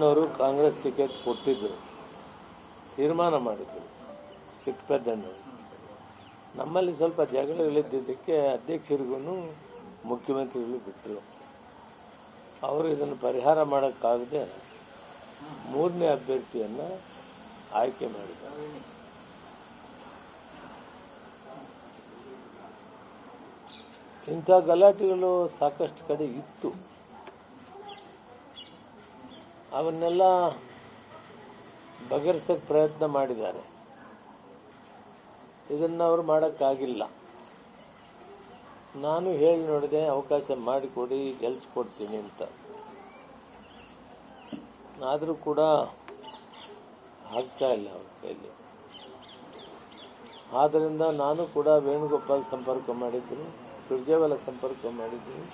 ಪೆದ್ದಣ್ಣವರು Congress ticket ಕೊಟ್ಟಿದ್ದರು ತೀರ್ಮಾನ ಮಾಡಿದ್ದರು ಚಿಕ್ಕ ಪೆದ್ದಣ್ಣವರು ನಮ್ಮಲ್ಲಿ ಸ್ವಲ್ಪ ಜಗಳಗಳಿದ್ದಕ್ಕೆ ಅಧ್ಯಕ್ಷರಿಗೂ ಮುಖ್ಯಮಂತ್ರಿಗಳು ಬಿಟ್ಟರು ಅವರು ಇದನ್ನು ಪರಿಹಾರ ಮಾಡೋಕ್ಕಾಗದೆ ಮೂರನೇ ಅಭ್ಯರ್ಥಿಯನ್ನು ಆಯ್ಕೆ ಮಾಡಿದ್ದಾರೆ. ಇಂಥ ಗಲಾಟೆಗಳು ಸಾಕಷ್ಟು ಕಡೆ ಇತ್ತು. ಅವನ್ನೆಲ್ಲ ಬಗೆಹರಿಸಕ್ಕೆ ಪ್ರಯತ್ನ ಮಾಡಿದ್ದಾರೆ. ಇದನ್ನು ಅವರು ಮಾಡೋಕ್ಕಾಗಿಲ್ಲ. ನಾನು ಹೇಳಿ ನೋಡಿದೆ, ಅವಕಾಶ ಮಾಡಿಕೊಡಿ ಗೆಲ್ಸ್ಕೊಡ್ತೀನಿ ಅಂತ. ಆದರೂ ಕೂಡ ಆಗ್ತಾ ಇಲ್ಲ ಅವ್ರ ಕೈಯಲ್ಲಿ ಆದ್ದರಿಂದ ನಾನು ಕೂಡ ವೇಣುಗೋಪಾಲ್ ಸಂಪರ್ಕ ಮಾಡಿದ್ದೀನಿ, ಸುರ್ಜೇವಾಲ ಸಂಪರ್ಕ ಮಾಡಿದ್ದೀನಿ.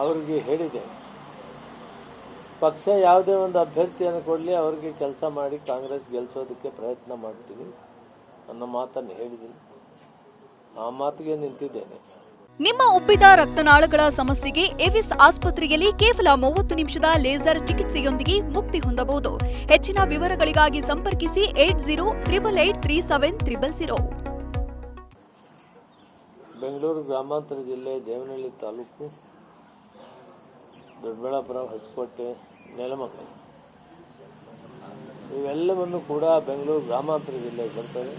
ಅವರಿಗೆ ಹೇಳಿದೆ ಪಕ್ಷ ಯಾವುದೇ ಒಂದು ಅಭ್ಯರ್ಥಿಯನ್ನು ಕೊಡಲಿ ಅವರಿಗೆ ಕೆಲಸ ಮಾಡಿ ಕಾಂಗ್ರೆಸ್ ಗೆಲ್ಲಿಸೋದಕ್ಕೆ ಪ್ರಯತ್ನ ಮಾಡ್ತೀನಿ ಅನ್ನೋ ಮಾತನ್ನು ಹೇಳಿದ್ದೀನಿ. ಆ ಮಾತಿಗೆ ನಿಂತಿದ್ದೇನೆ. ನಿಮ್ಮ ಉಬ್ಬಿದ ರಕ್ತನಾಳಗಳ ಸಮಸ್ಯೆಗೆ ಎವಿಸ್ ಆಸ್ಪತ್ರೆಯಲ್ಲಿ ಕೇವಲ ಮೂವತ್ತು ನಿಮಿಷದ ಲೇಸರ್ ಚಿಕಿತ್ಸೆಯೊಂದಿಗೆ ಮುಕ್ತಿ ಹೊಂದಬಹುದು. ಹೆಚ್ಚಿನ ವಿವರಗಳಿಗಾಗಿ ಸಂಪರ್ಕಿಸಿ eight zero triple eight three seven triple zero. Bengaluru ಗ್ರಾಮಾಂತರ ಜಿಲ್ಲೆ ದೇವನಹಳ್ಳಿ ತಾಲೂಕು ದೊಡ್ಡಬಳ್ಳಾಪುರ ಹೊಸಕೋಟೆ ನೆಲಮಂಗಲ ಇವೆಲ್ಲವನ್ನು ಕೂಡ ಬೆಂಗಳೂರು ಗ್ರಾಮಾಂತರ ಜಿಲ್ಲೆಗೆ ಬರ್ತವೆ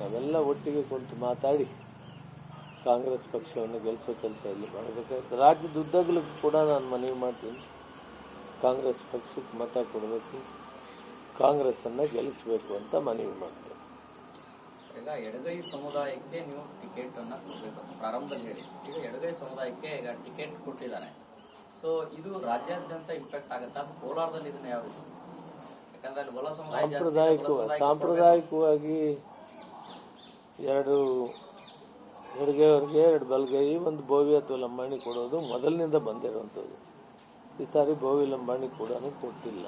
ನಾವೆಲ್ಲ ಒಟ್ಟಿಗೆ ಕುಂತು ಮಾತಾಡಿ ಕಾಂಗ್ರೆಸ್ ಪಕ್ಷವನ್ನು ಗೆಲ್ಲಿಸೋ ಕೆಲಸ ಇಲ್ಲಿ ಮಾಡಬೇಕಾಗುತ್ತೆ. ರಾಜ್ಯದ ಉದ್ದಗಲೂ ಕೂಡ ನಾನು ಮನವಿ ಮಾಡ್ತೀನಿ. ಕಾಂಗ್ರೆಸ್ ಪಕ್ಷಕ್ಕೆ ಮತ ಕೊಡಬೇಕು. ಕಾಂಗ್ರೆಸ್ಸನ್ನು ಗೆಲ್ಲಿಸಬೇಕು ಅಂತ ಮನವಿ ಮಾಡ್ತೇನೆ. ಎಡಗೈ ಸಮುದಾಯಕ್ಕೆ ನೀವು ಟಿಕೆಟ್ ಅನ್ನ ಕೊಡಬೇಕು ಪ್ರಾರಂಭದಲ್ಲಿ ಹೇಳಿ ಈಗ ಎಡಗೈ ಸಮುದಾಯಕ್ಕೆ ಈಗ ಟಿಕೆಟ್ ಕೊಟ್ಟಿದ್ದಾರೆ. ಸೊ ಇದು ರಾಜ್ಯಾದ್ಯಂತ ಇಂಪ್ಯಾಕ್ಟ್ ಆಗುತ್ತಾ? ಕೋಲಾರದಲ್ಲಿ ಇದನ್ನ ಯಾವ ರೀತಿ ಯಾಕಂದ್ರೆ ಅಲ್ಲಿ ಒಳ ಸಮುದಾಯ ಜಾಸ್ತಿ ಸಾಂಪ್ರದಾಯಿಕ ಸಾಂಪ್ರದಾಯಿಕವಾಗಿ ಎರಡು ಎಡಗೈವರೆಗೆ ಎರಡು ಬಲಗೈ ಒಂದು ಬೋವಿ ಅಥವಾ ಲಂಬಾಣಿ ಕೊಡೋದು ಮೊದಲಿನಿಂದ ಬಂದಿರುವಂಥದ್ದು. ಈ ಸಾರಿ ಬೋವಿ ಲಂಬಾಣಿ ಕೂಡ ಕೊಟ್ಟಿಲ್ಲ.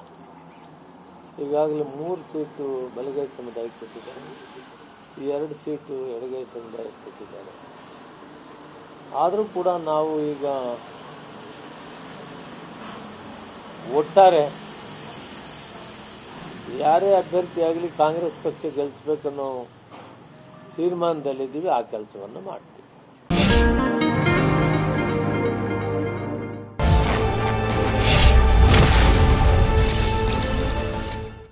ಈಗಾಗಲೇ ಮೂರು ಸೀಟು ಬಲಗೈ ಸಮುದಾಯಕ್ಕೆ ಕೊಟ್ಟಿದ್ದಾರೆ. ಈ ಎರಡು ಸೀಟು ಎಡಗೈ ಸಮುದಾಯಕ್ಕೆ ಕೊಟ್ಟಿದ್ದಾರೆ. ಆದರೂ ಕೂಡ ನಾವು ಈಗ ಒಟ್ಟಾರೆ ಯಾರೇ ಅಭ್ಯರ್ಥಿಯಾಗಲಿ ಕಾಂಗ್ರೆಸ್ ಪಕ್ಷ ಗೆಲ್ಲಿಸ್ಬೇಕನ್ನೋ ತೀರ್ಮಾನದಲ್ಲಿದ್ದೀವಿ ಆ ಕೆಲಸವನ್ನು ಮಾಡ್ತೀವಿ.